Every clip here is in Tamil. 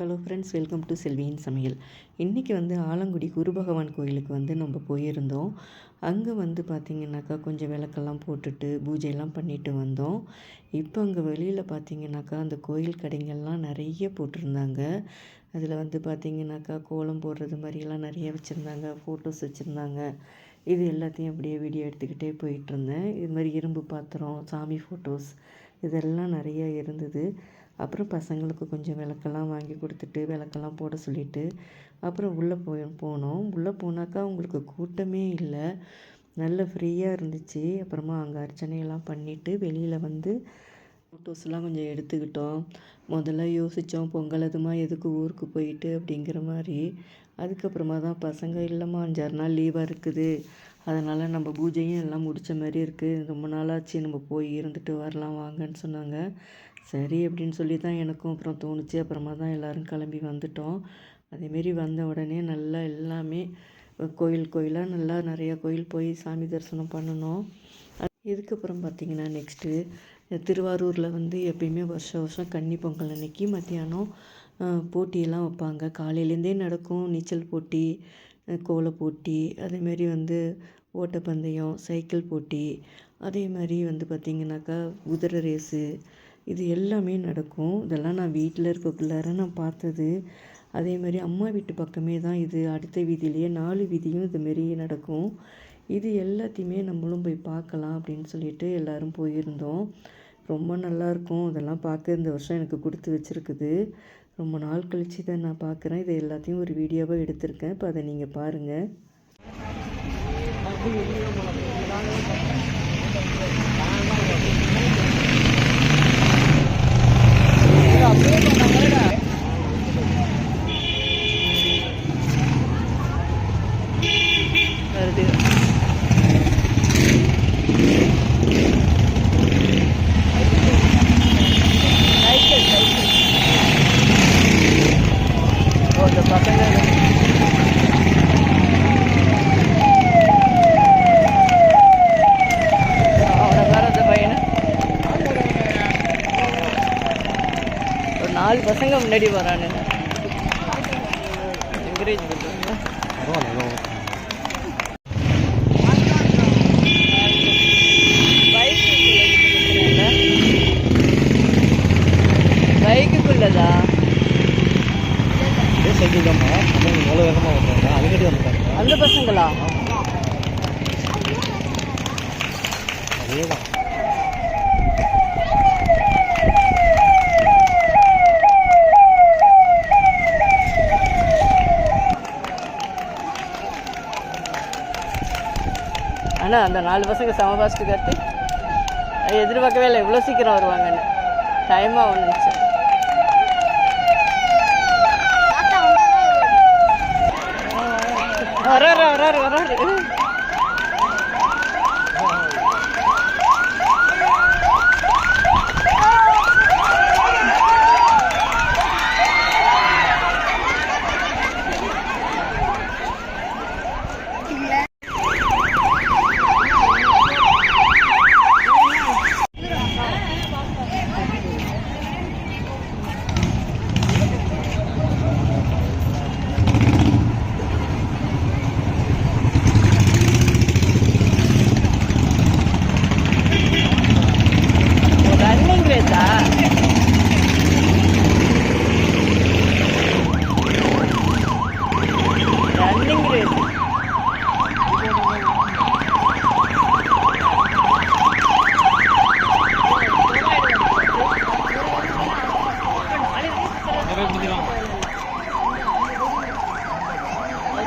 ஹலோ ஃப்ரெண்ட்ஸ் வெல்கம் டு செல்வியின் சமையல். இன்றைக்கி வந்து ஆலங்குடி குரு பகவான் கோயிலுக்கு வந்து நம்ம போயிருந்தோம். அங்கே வந்து பார்த்திங்கனாக்கா கொஞ்சம் விளக்கெல்லாம் போட்டுட்டு பூஜையெல்லாம் பண்ணிட்டு வந்தோம். இப்போ அங்கே வெளியில் பார்த்திங்கனாக்கா அந்த கோயில் கடைங்கள்லாம் நிறைய போட்டிருந்தாங்க. அதில் வந்து பார்த்திங்கனாக்கா கோலம் போடுறது மாதிரியெல்லாம் நிறைய வச்சுருந்தாங்க ஃபோட்டோஸ் வச்சுருந்தாங்க. இது எல்லாத்தையும் அப்படியே வீடியோ எடுத்துக்கிட்டே போயிட்டுருந்தேன் இது மாதிரி இரும்பு பாத்திரம் சாமி ஃபோட்டோஸ் இதெல்லாம் நிறைய இருந்தது. அப்புறம் பசங்களுக்கு கொஞ்சம் விளக்கெல்லாம் வாங்கி கொடுத்துட்டு விளக்கெல்லாம் போட சொல்லிவிட்டு அப்புறம் உள்ளே போய் போனோம். உள்ளே போனாக்கா உங்களுக்கு கூட்டமே இல்லை. நல்ல ஃப்ரீயாக இருந்துச்சு. அப்புறமா அங்கே அர்ச்சனையெல்லாம் பண்ணிவிட்டு வெளியில் வந்து ஃபோட்டோஸ்லாம் கொஞ்சம் எடுத்துக்கிட்டோம். முதல்ல யோசித்தோம் பொங்கல் அதுமா எதுக்கு ஊருக்கு போயிட்டு அப்படிங்கிற மாதிரி. அதுக்கப்புறமா தான் பசங்க இல்லைம்மா அஞ்சாறு நாள் லீவாக இருக்குது. அதனால் நம்ம பூஜையும் எல்லாம் முடித்த மாதிரி இருக்குது ரொம்ப நாளாச்சு. நம்ம போய் இருந்துட்டு வரலாம் வாங்கன்னு சொன்னாங்க. சரி அப்படின்னு சொல்லி தான் எனக்கும் அப்புறம் தோணுச்சு. அப்புறமா தான் எல்லோரும் கிளம்பி வந்துட்டோம். அதேமாரி வந்த உடனே நல்லா எல்லாமே கோயில் கோயிலாக நல்லா நிறையா கோயில் போய் சாமி தரிசனம் பண்ணணும். இதுக்கப்புறம் பார்த்திங்கன்னா நெக்ஸ்ட்டு திருவாரூரில் வந்து எப்பயுமே வருஷ வருஷம் கன்னி பொங்கல் அன்னைக்கு மத்தியானம் போட்டியெல்லாம் வைப்பாங்க. காலையிலேருந்தே நடக்கும் நீச்சல் போட்டி கோல போட்டி அதேமாரி வந்து ஓட்டப்பந்தயம் சைக்கிள் போட்டி அதே மாதிரி வந்து பார்த்திங்கனாக்கா குதிரை ரேஸு இது எல்லாமே நடக்கும். இதெல்லாம் நான் வீட்டில் இருக்கக்குள்ளார நான் பார்த்தது. அதே மாதிரி அம்மா வீட்டு பக்கமே தான் இது. அடுத்த வீதியிலேயே நாலு வீதியும் இதுமாரி நடக்கும். இது எல்லாத்தையுமே நம்மளும் போய் பார்க்கலாம் அப்படின்னு சொல்லிட்டு எல்லோரும் போயிருந்தோம். ரொம்ப நல்லாயிருக்கும் இதெல்லாம் பார்க்க இந்த வருஷம் எனக்கு கொடுத்து வச்சுருக்குது. ரொம்ப நாள் கழித்து தான் நான் பார்க்குறேன். இதை எல்லாத்தையும் ஒரு வீடியோவாக எடுத்திருக்கேன். இப்போ அதை நீங்கள் பாருங்கள் வருது cái này là என்கரேஜ் பண்ணுறாங்க பைக்குக்குள்ளதா இதே சைக்கிள் ஆனால் எவ்வளோ வேகமாக வந்தாங்க அதுக்கடி வந்துட்டாங்க அந்த பசங்களா அதே தான். ஆனால் அந்த நாலு பசங்க செம ஃபாஸ்ட்டு கற்று எதிர்பார்க்கவே இல்லை. இவ்வளோ சீக்கிரம் வருவாங்கன்னு. டைமாக ஒன்று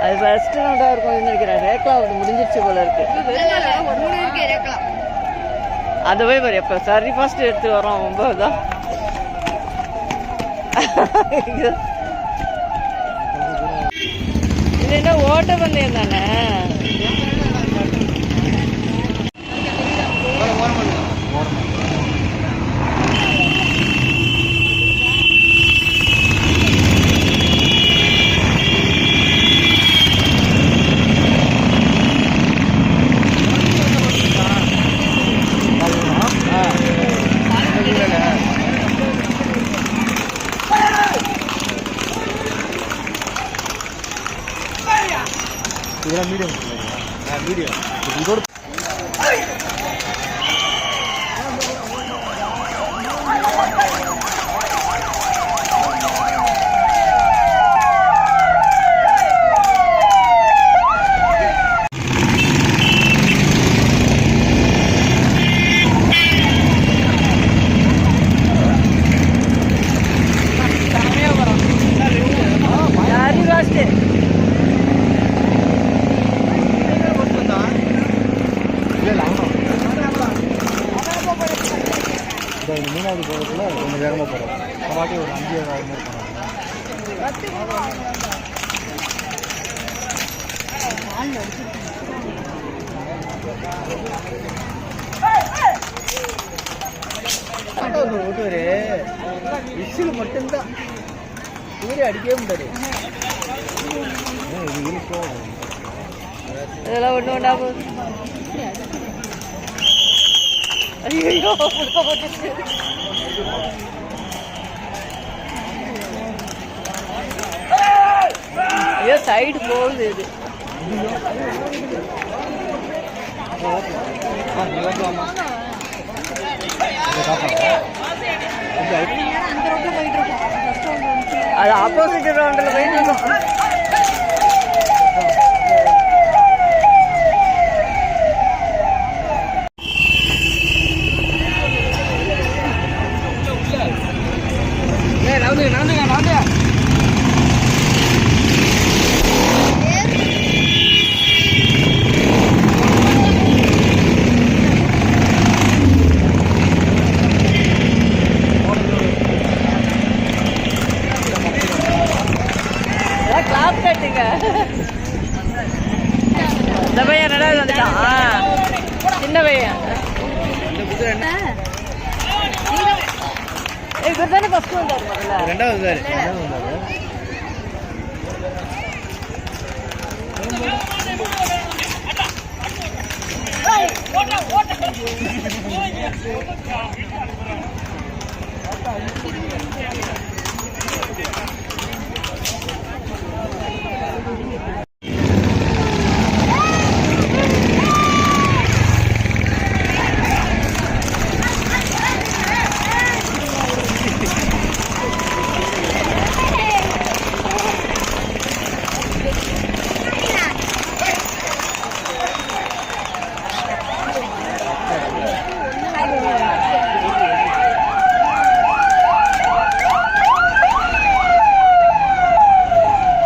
அது ஃபஸ்ட்டு ரவுண்டாக இருக்கும் நினைக்கிறேன் அது முடிஞ்சிருச்சு போல இருக்கு. அதுவே போய் எப்போ? சரி ஃபர்ஸ்ட் எடுத்து வரோம். ரொம்ப இதான் இது என்ன ஓட்ட பந்தயம் தானே మీడియం. మీడియం. ఇంకోటి இந்த மூணாவது போகிறதுல கொஞ்சம் வேகமாக போகிறோம் பாட்டி ஒரு அஞ்சு ஏழாவது மாதிரி போனாங்க ஓட்டுவாரு விசில் மட்டும்தான். சூரிய அடிக்கவே முடியாது. இதெல்லாம் ஒன்று ஒன்றா போகுது ஐயோ புடுக்க போட்டுச்சு ஐயோ சைடு போகுது இது. அது ஆப்போசிட் ரவுண்டில் போயிட்டு இருக்கோம். வந்துட்டான் சின்ன பையன். இவர் தானே ஃபஸ்ட் வந்தார் முதல்ல. ரெண்டாவது தான் ரெண்டாவது வந்தாரு.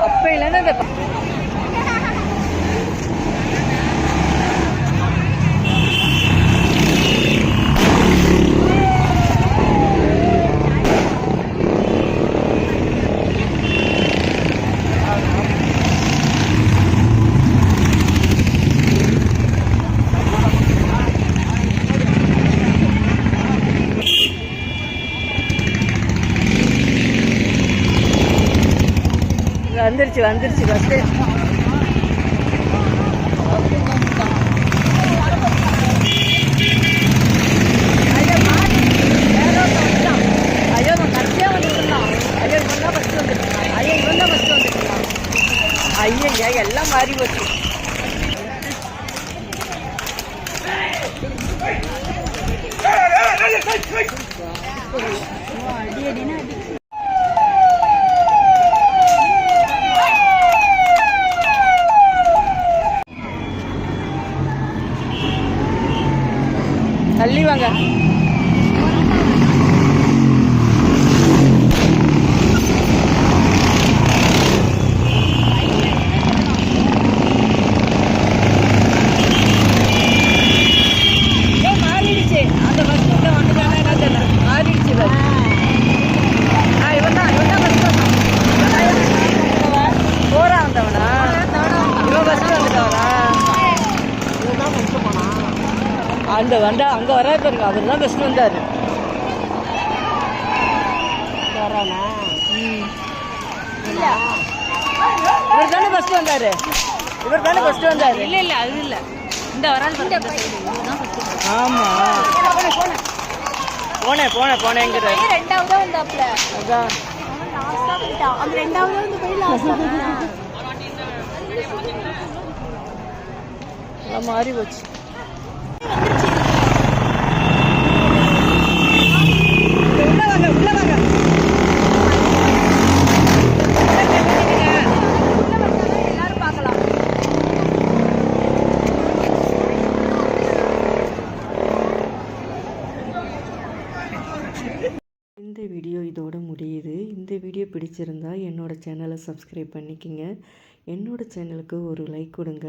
அப்பையிலேருந்து அந்த ப- வந்துருச்சு வந்துருச்சு பஸ்ஸு ஐயோ நான் கடைசியாக வந்துருந்தான் ஐயோ இவன் தான் ஃபஸ்ட்டு வந்துருக்கான் ஐயோ இவன் தான் ஃபஸ்ட்டு வந்துருக்கான் ஐயா எல்லாம் மாறி போச்சு தள்ளி அந்த வந்தா அங்கே வராது பாருங்க அவர் தான் ஃபஸ்ட்டு வந்தார். வரானா? இவர் தானே ஃபஸ்ட்டு வந்தார். இவர் தானே ஃபஸ்ட்டு வந்தார். இல்ல இல்ல அது இல்ல. இந்த வராது. ஆமாம் போனேன் போனேன் போனேங்கிறார் ரெண்டாவதா வந்தாப்ல அதான். அந்த ரெண்டாவதா வந்து போய் மாறி போச்சு. இந்த வீடியோ இதோட முடியுது. இந்த வீடியோ பிடிச்சிருந்தா என்னோட சேனலை சப்ஸ்கிரைப் பண்ணிக்கிங்க. என்னோட சேனலுக்கு ஒரு லைக் கொடுங்க.